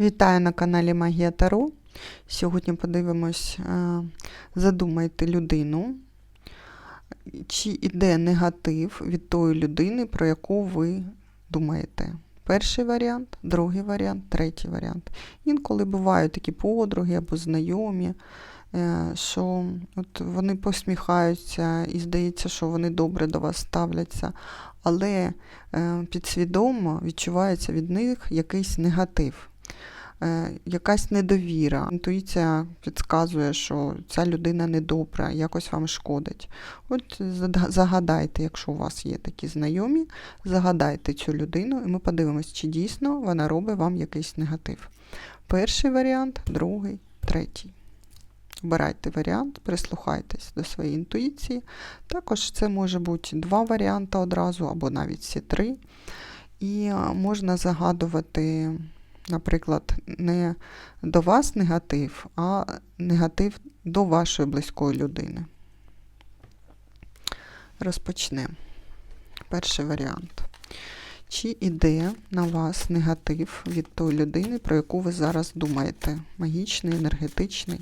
Вітаю на каналі Магія Таро. Сьогодні подивимось, е, задумайте людину, чи йде негатив від тої людини, про яку ви думаєте. Перший варіант, другий варіант, третій варіант. Інколи бувають такі подруги або знайомі, е, що от вони посміхаються і здається, що вони добре до вас ставляться, але е, підсвідомо відчувається від них якийсь негатив. Е, якась недовіра. Інтуїція підказує, що ця людина недобра, якось вам шкодить. От загадайте, якщо у вас є такі знайомі, загадайте цю людину, і ми подивимось, чи дійсно вона робить вам якийсь негатив. Перший варіант, другий, третій. Обирайте варіант, прислухайтесь до своєї інтуїції. Також це може бути два варіанти одразу, або навіть всі три. І можна загадувати наприклад, не до вас негатив, а негатив до вашої близької людини. Розпочнемо. Перший варіант. Чи іде на вас негатив від тої людини, про яку ви зараз думаєте? Магічний, енергетичний?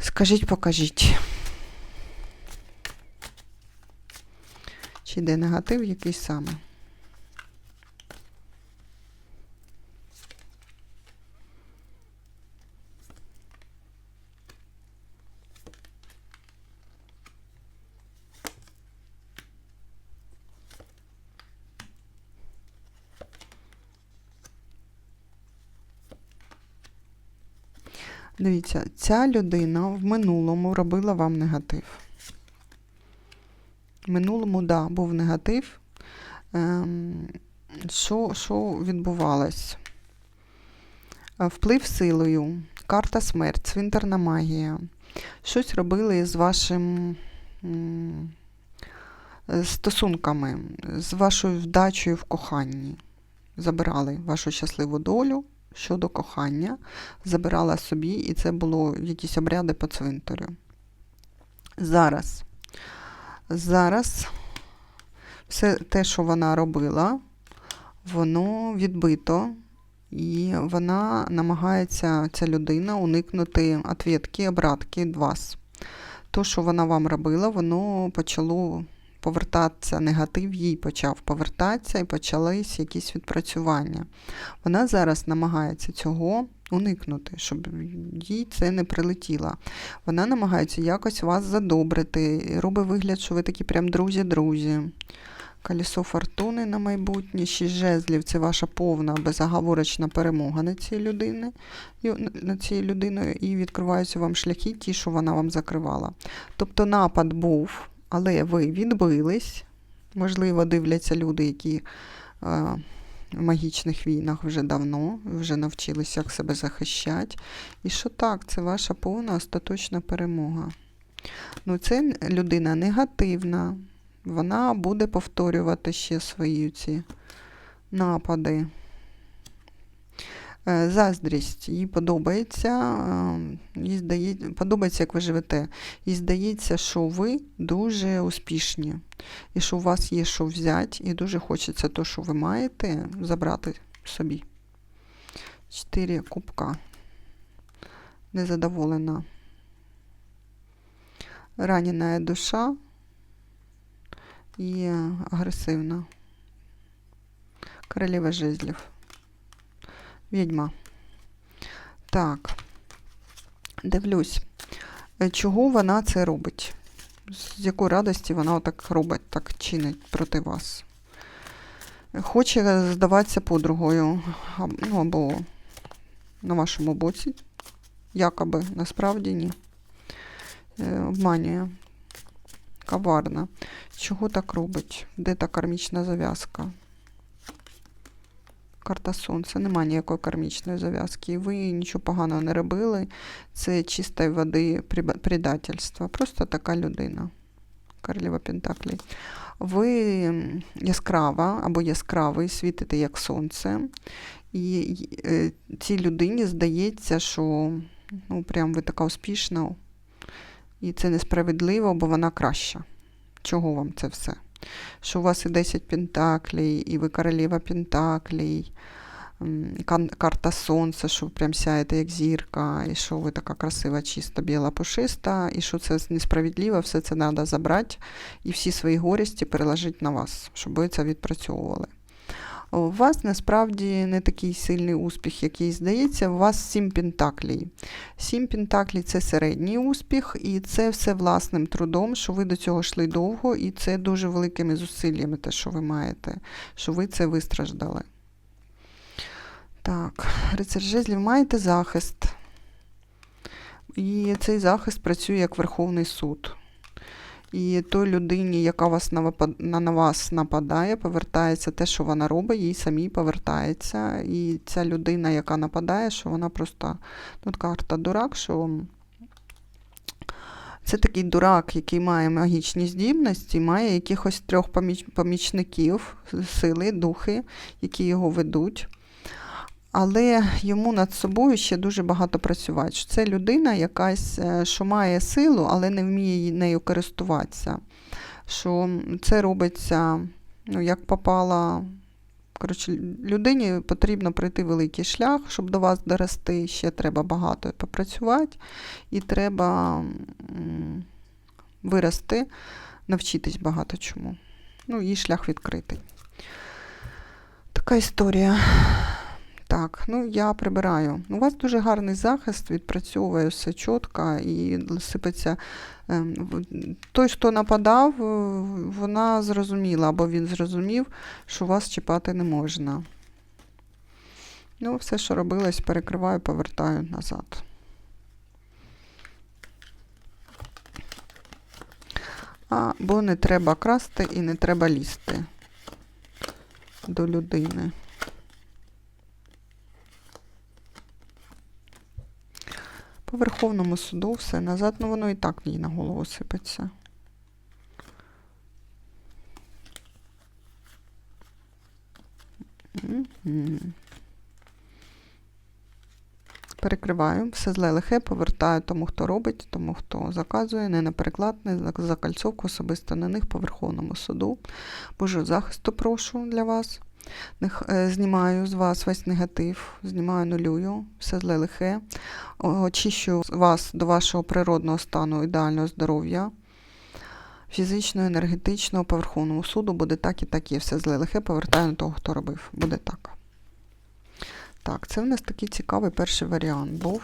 Скажіть, покажіть. Чи йде негатив який саме? Дивіться, ця людина в минулому робила вам негатив. В минулому, да, був негатив. Ем, що, що відбувалось? Е, Вплив силою, карта смерть, цвинтарна магія. Щось робили з вашим стосунками, з вашою вдачею в коханні. Забирали вашу щасливу долю щодо кохання, забирала собі, і це було якісь обряди по цвинтарю. Зараз. Зараз все те, що вона робила, воно відбито, і вона намагається, ця людина, уникнути ответки, обратки від вас. То, що вона вам робила, воно почало повертатися, негатив їй почав повертатися і почались якісь відпрацювання. Вона зараз намагається цього уникнути, щоб їй це не прилетіло. Вона намагається якось вас задобрити, робить вигляд, що ви такі прям друзі-друзі. Колесо фортуни на майбутнє, шість жезлів це ваша повна безоговорочна перемога над цією людиною, над цією людиною, і відкриваються вам шляхи, ті, що вона вам закривала. Тобто напад був, але ви відбились. Можливо, дивляться люди, які е, в магічних війнах вже давно, вже навчилися, як себе захищати. І що так, це ваша повна остаточна перемога. Ну, це людина негативна. Вона буде повторювати ще свої ці напади. Е, Заздрість, їй подобається, е, їй здається, подобається, як ви живете. Їй здається, що ви дуже успішні, і що у вас є що взяти, і дуже хочеться те, що ви маєте, забрати собі. Чотири кубка. Незадоволена. Ранена душа і агресивна. Королева жезлів. Відьма. Так. Дивлюсь, е, чого вона це робить? З якої радості вона отак робить, так чинить проти вас. Хоче здаватися подругою, ну, або на вашому боці, якоби, насправді ні. Е, Обманює. Коварна. Чого так робить? Де та кармічна зав'язка? Карта Сонця. Нема ніякої кармічної зав'язки. І ви нічого поганого не робили. Це чистої води предательство. Просто така людина. Королева Пентаклей. Ви яскрава або яскравий, світите як сонце. І е, цій людині здається, що ну, прям ви така успішна. І це несправедливо, бо вона краща. Чого вам це все? Що у вас і 10 пентаклей, і ви королева пентаклей, карта сонця, що ви прям сяєте як зірка, і що ви така красива, чиста, біла, пушиста, і що це несправедливо, все це треба забрати і всі свої горісті переложити на вас, щоб ви це відпрацьовували. У вас насправді не такий сильний успіх, який здається, у вас сім пентаклей. Сім пентаклей це середній успіх, і це все власним трудом, що ви до цього йшли довго, і це дуже великими зусиллями, те, що ви маєте, що ви це вистраждали. Так, рицар жезлів, маєте захист. І цей захист працює як Верховний суд. І той людині, яка вас на, вас нападає, повертається те, що вона робить, їй самій повертається. І ця людина, яка нападає, що вона просто тут карта дурак, що це такий дурак, який має магічні здібності, має якихось трьох поміч- помічників, сили, духи, які його ведуть. Але йому над собою ще дуже багато працювати. Це людина якась, е, що має силу, але не вміє нею користуватися. Що це робиться, ну, як попала. Коротше, людині потрібно пройти великий шлях, щоб до вас дорости. Ще треба багато попрацювати, і треба вирости, навчитись багато чому. Ну, її шлях відкритий. Така історія. Так, ну я прибираю. У вас дуже гарний захист, відпрацьовує все чітко і сипеться. ем, Той, хто нападав, е, вона зрозуміла, або він зрозумів, що вас чіпати не можна. Ну, все, що робилось, перекриваю, повертаю назад. А, бо не треба красти і не треба лізти до людини. По Верховному суду все назад, ну воно і так їй на голову сипеться. Перекриваю, все зле лихе, повертаю тому, хто робить, тому, хто заказує, не на переклад, не за закальцовку особисто на них по Верховному суду. Божого захисту прошу для вас. Е, Знімаю з вас весь негатив, знімаю нулюю, все зле лихе. Очищу вас до вашого природного стану ідеального здоров'я. Фізичного, енергетичного, по Верховному суду буде так і так є. Все зле лихе, повертаю на того, хто робив. Буде так. Так, це в нас такий цікавий перший варіант був.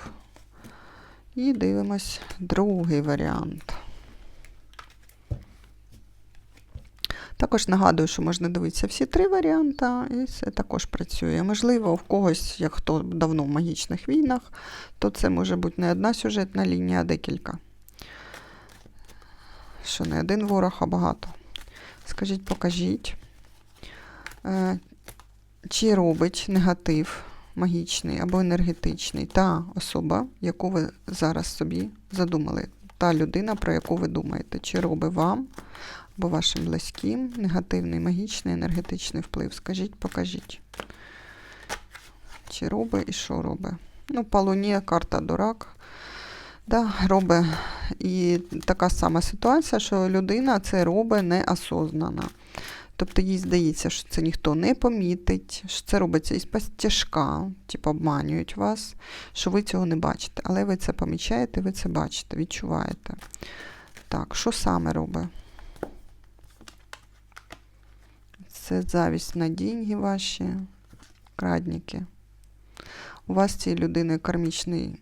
І дивимось другий варіант. Також нагадую, що можна дивитися всі три варіанти, і це також працює. Можливо, в когось, як хто давно в магічних війнах, то це може бути не одна сюжетна лінія, а декілька. Що не один ворог, а багато. Скажіть, покажіть, е, чи робить негатив магічний або енергетичний та особа, яку ви зараз собі задумали. Та людина, про яку ви думаєте, чи робить вам або вашим близьким негативний магічний енергетичний вплив. Скажіть, покажіть. Чи робить і що робить? Ну, по карта дурак. Да, робить. І така сама ситуація, що людина це робить неосознано. Тобто їй здається, що це ніхто не помітить, що це робиться із тяжка, типу обманюють вас, що ви цього не бачите. Але ви це помічаєте, ви це бачите, відчуваєте. Так, що саме робить? Це завість на деньги ваші, крадники. У вас цієї людини кармічний,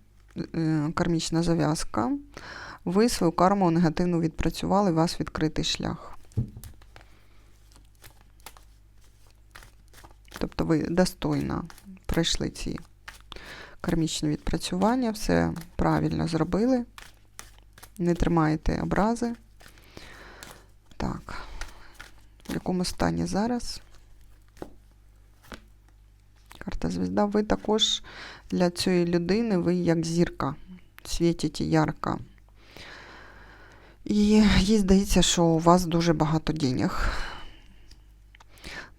е, кармічна зав'язка. Ви свою карму негативно відпрацювали, у вас відкритий шлях. Тобто ви достойно пройшли ці кармічні відпрацювання, все правильно зробили. Не тримаєте образи. Так, в якому стані зараз? Карта звізда. Ви також для цієї людини, ви як зірка, світите ярко. І їй здається, що у вас дуже багато денег.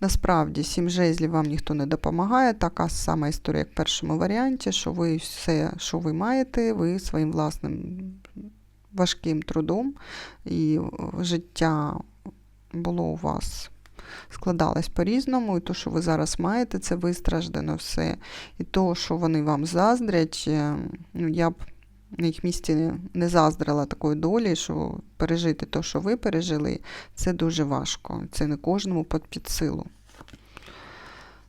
Насправді, сім жезлів вам ніхто не допомагає. Така сама історія, як в першому варіанті, що ви все, що ви маєте, ви своїм власним важким трудом і життя було у вас складалось по-різному, і то, що ви зараз маєте, це вистраждано все. І то, що вони вам заздрять, е, ну, я б на їх місці не заздрила такої долі, що пережити те, що ви пережили, це дуже важко. Це не кожному під силу.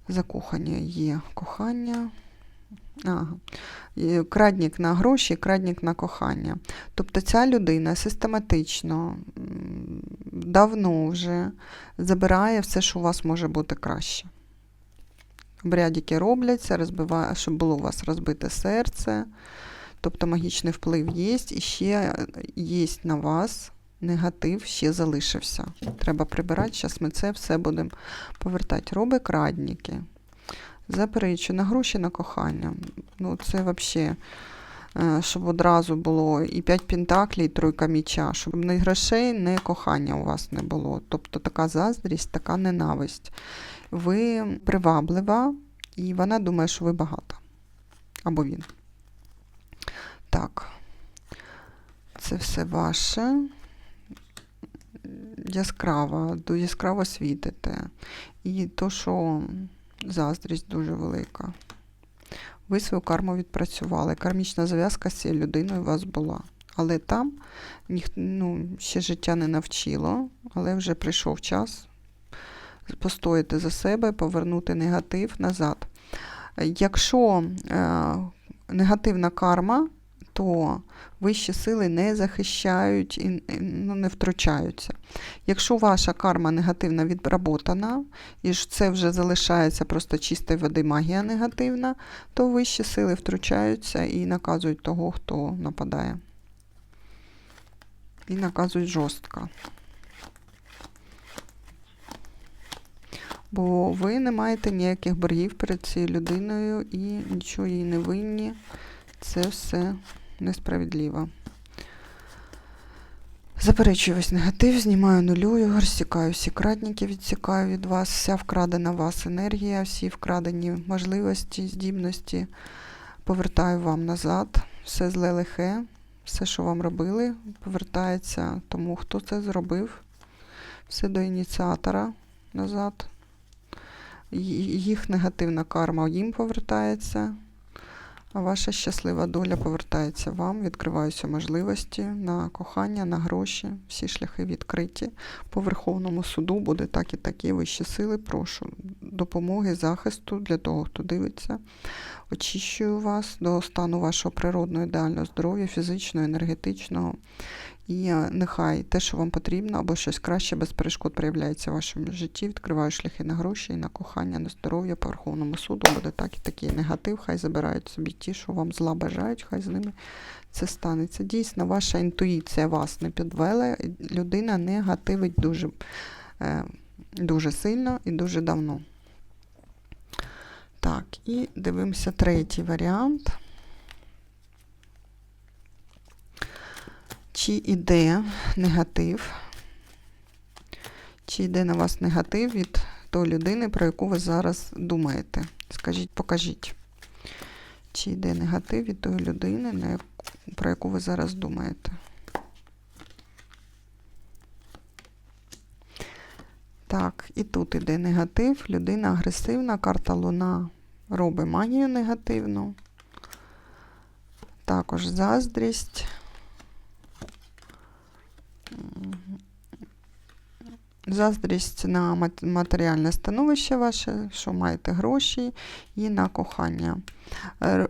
Закохання є кохання. Ага. Крадник на гроші, крадник на кохання. Тобто ця людина систематично, давно вже забирає все, що у вас може бути краще. Обрядики робляться, розбиває, щоб було у вас розбите серце. Тобто магічний вплив є, і ще є на вас негатив, ще залишився. Треба прибирати, зараз ми це все будемо повертати. Роби крадники. Заперечу, на гроші на кохання. Ну, це взагалі, щоб одразу було і 5 пентаклей, і тройка міча, щоб ні грошей, ні кохання у вас не було. Тобто така заздрість, така ненависть. Ви приваблива, і вона думає, що ви багата. Або він. Так, це все ваше. Яскраво, яскраво світите. І то, що заздрість дуже велика. Ви свою карму відпрацювали. Кармічна зв'язка з цією людиною у вас була. Але там ніх, ну, ще життя не навчило, але вже прийшов час постояти за себе, повернути негатив назад. Якщо е, негативна карма, то вищі сили не захищають і ну, не втручаються. Якщо ваша карма негативна відработана, і це вже залишається просто чистої води магія негативна, то вищі сили втручаються і наказують того, хто нападає. І наказують жорстко. Бо ви не маєте ніяких боргів перед цією людиною і нічого їй не винні. Це все несправедливо. Заперечую весь негатив, знімаю нулюю, розсікаю всі крадники, відсікаю від вас, вся вкрадена вас енергія, всі вкрадені можливості, здібності. Повертаю вам назад, все зле лихе, все, що вам робили, повертається тому, хто це зробив. Все до ініціатора назад. Їх негативна карма їм повертається. Ваша щаслива доля повертається вам, відкриваються можливості на кохання, на гроші, всі шляхи відкриті. По Верховному суду буде так і такі вищі сили. Прошу допомоги, захисту для того, хто дивиться. Очищую вас до стану вашого природного ідеального здоров'я, фізичного, енергетичного. І нехай те, що вам потрібно, або щось краще без перешкод проявляється в вашому житті, відкриваю шляхи на гроші, і на кохання, на здоров'я по Верховному суду, буде так і такий негатив, хай забирають собі ті, що вам зла бажають, хай з ними це станеться. Дійсно, ваша інтуїція вас не підвела, людина негативить дуже, дуже сильно і дуже давно. Так, і дивимося третій варіант. Чи йде негатив, чи йде на вас негатив від тої людини, про яку ви зараз думаєте? Скажіть, покажіть. Чи йде негатив від тої людини, про яку ви зараз думаєте? Так, і тут іде негатив. Людина агресивна, карта Луна робить магію негативну. Також заздрість. Заздрість на матеріальне становище ваше, що маєте гроші, і на кохання.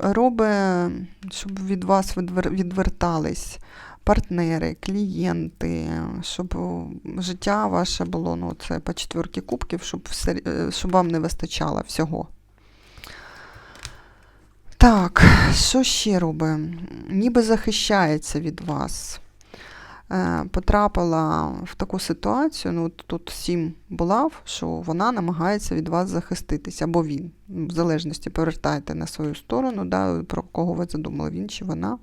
Робить, щоб від вас відвертались партнери, клієнти, щоб життя ваше було ну, це по четверки кубків, щоб, все, щоб вам не вистачало всього. Так, що ще робить? Ніби захищається від вас. Потрапила в таку ситуацію, ну тут сім булав, що вона намагається від вас захиститися, або він, в залежності, повертайте на свою сторону, да, про кого ви задумали, він чи вона.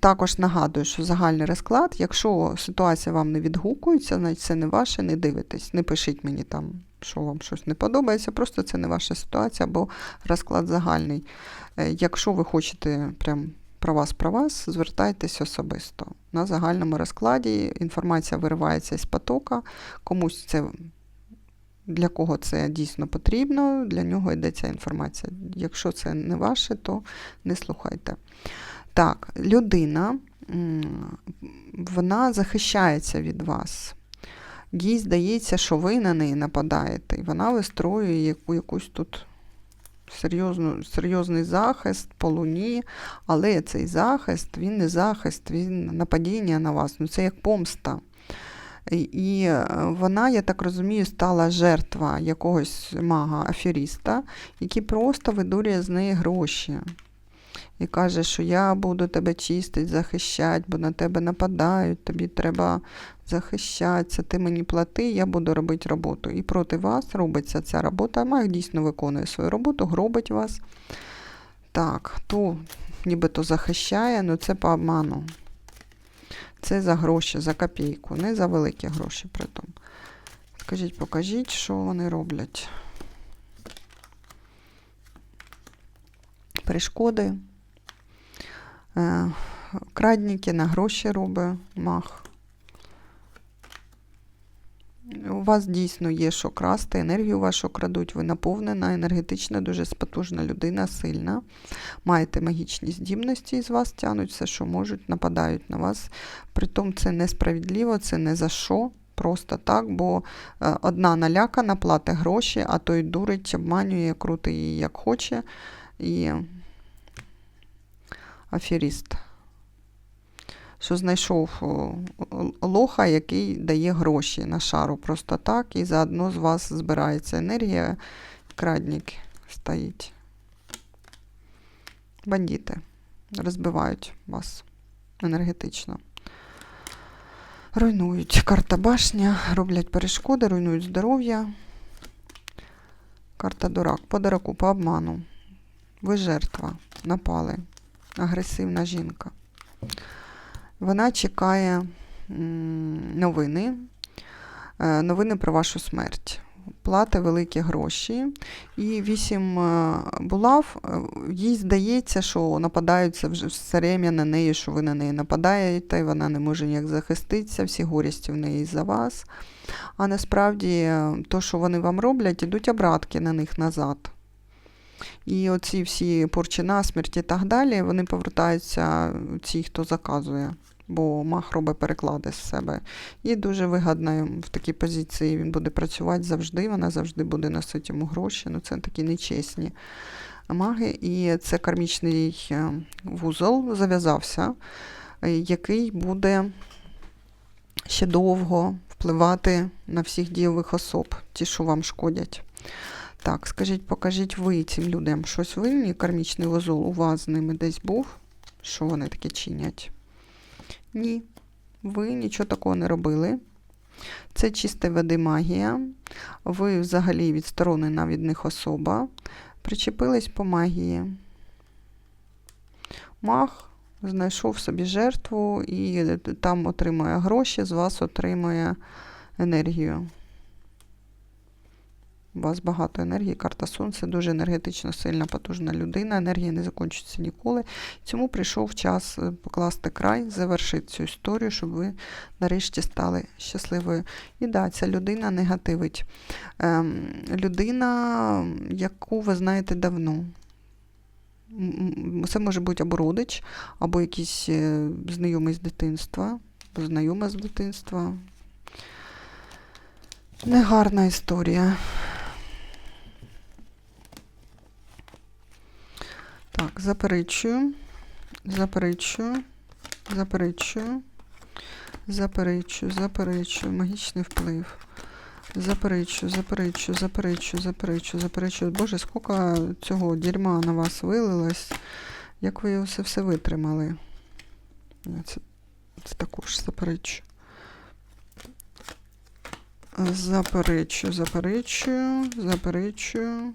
Також нагадую, що загальний розклад, якщо ситуація вам не відгукується, значить це не ваше, не дивитесь, не пишіть мені там, що вам щось не подобається, просто це не ваша ситуація, або розклад загальний. Якщо ви хочете прям про вас, про вас, звертайтесь особисто. На загальному розкладі інформація виривається з потока, комусь це для кого це дійсно потрібно, для нього йде ця інформація. Якщо це не ваше, то не слухайте. Так, людина, вона захищається від вас. Їй здається, що ви на неї нападаєте, і вона вистроює яку, якусь тут серйозну, серйозний захист по луні, але цей захист, він не захист, він нападіння на вас. Ну, це як помста. І- е, вона, я так розумію, стала жертва якогось мага-аферіста, який просто видурює з неї гроші. І каже, що я буду тебе чистити, захищати, бо на тебе нападають, тобі треба захищатися, ти мені плати, я буду робити роботу. І проти вас робиться ця робота. А маг дійсно виконує свою роботу, гробить вас. Так, то нібито захищає, але це по обману. Це за гроші, за копійку, не за великі гроші притом. Скажіть, покажіть, що вони роблять. Перешкоди. Е, крадніки на гроші робить мах. У вас дійсно є що красти, енергію вашу крадуть, ви наповнена, енергетична, дуже потужна людина, сильна. Маєте магічні здібності і з вас тянуть все, що можуть, нападають на вас. Притом це несправедливо, це не за що. Просто так, бо е, одна налякана платить гроші, а той дурить, обманює, крутить її як хоче. І аферіст. Що знайшов о, лоха, який дає гроші на шару просто так, і заодно з вас збирається енергія, крадник стоїть. Бандити розбивають вас енергетично. Руйнують карта башня, роблять перешкоди, руйнують здоров'я. Карта дурак. По дураку, по обману. Ви жертва. Напали. Агресивна жінка. Вона чекає новини. Е, Новини про вашу смерть. Плати великі гроші. І вісім е, булав, е, їй здається, що нападаються вже все время на неї, що ви на неї нападаєте, і вона не може ніяк захиститися, всі горісті в неї за вас. А насправді, то, що вони вам роблять, ідуть обратки на них назад. І оці всі порчі насмерть і так далі, вони повертаються ті, хто заказує. Бо мах робить переклади з себе. І дуже вигадно в такій позиції він буде працювати завжди, вона завжди буде носити йому гроші. Ну, це такі нечесні маги. І це кармічний е, вузол зав'язався, е, який буде ще довго впливати на всіх дієвих особ, ті, що вам шкодять. Так, скажіть, покажіть ви цим людям щось винні, кармічний вузол у вас з ними десь був? Що вони таке чинять? Ні, ви нічого такого не робили. Це чисте води магія. Ви взагалі відсторонена від них особа. Причепились по магії. Маг знайшов собі жертву і там отримує гроші, з вас отримує енергію. У вас багато енергії, карта Сонця, дуже енергетично сильна, потужна людина, енергія не закінчиться ніколи. Цьому прийшов час е, покласти край, завершити цю історію, щоб ви нарешті стали щасливою. І да, ця людина негативить. Ем, людина, яку ви знаєте давно. Це може бути або родич, або якийсь е, знайомий з дитинства, знайома з дитинства. Негарна історія. Так, заперечую, заперечую, заперечую, заперечую, заперечую, магічний вплив. Заперечую, заперечую, заперечую, заперечую, заперечую. Боже, скільки цього дерьма на вас вилилось, як ви все все витримали. Це, це також заперечую. Заперечую, заперечую, заперечую,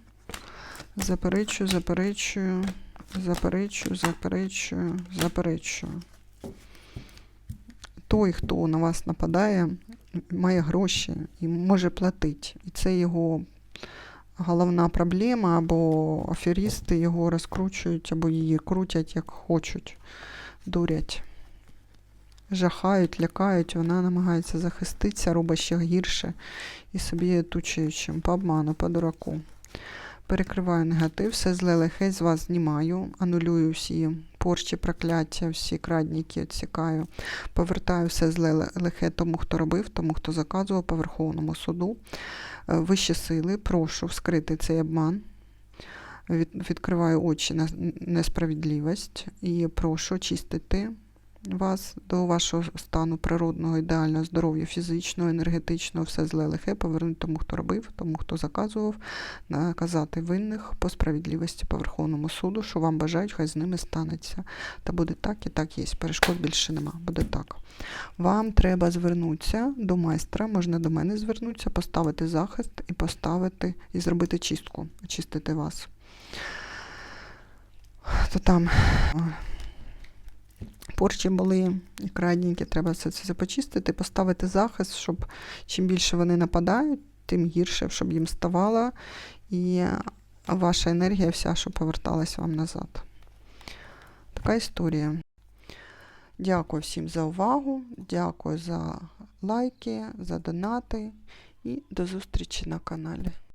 заперечую, заперечую, заперечую, заперечую, заперечую. Той, хто на вас нападає, має гроші і може платити. І це його головна проблема, або аферісти його розкручують, або її крутять як хочуть, дурять. Жахають, лякають, вона намагається захиститися, робить ще гірше і собі тучаючим по обману, по дураку. Перекриваю негатив, все зле лихе з вас знімаю, анулюю всі порчі, прокляття, всі крадніки відсікаю. Повертаю все зле лихе тому, хто робив, тому, хто заказував по Верховному суду. Е, Вищі сили, прошу вскрити цей обман. Відкриваю очі на несправедливість і прошу очистити вас до вашого стану природного, ідеального здоров'я, фізичного, енергетичного, все зле лихе, повернути тому, хто робив, тому, хто заказував, наказати винних по справедливості по Верховному суду, що вам бажають, хай з ними станеться. Та буде так і так є. Перешкод більше нема. Буде так. Вам треба звернутися до майстра, можна до мене звернутися, поставити захист і поставити, і зробити чистку, очистити вас. То там порчі були і крадніки, треба все це почистити, поставити захист, щоб чим більше вони нападають, тим гірше, щоб їм ставало, і ваша енергія вся, щоб поверталась вам назад. Така історія. Дякую всім за увагу, дякую за лайки, за донати і до зустрічі на каналі.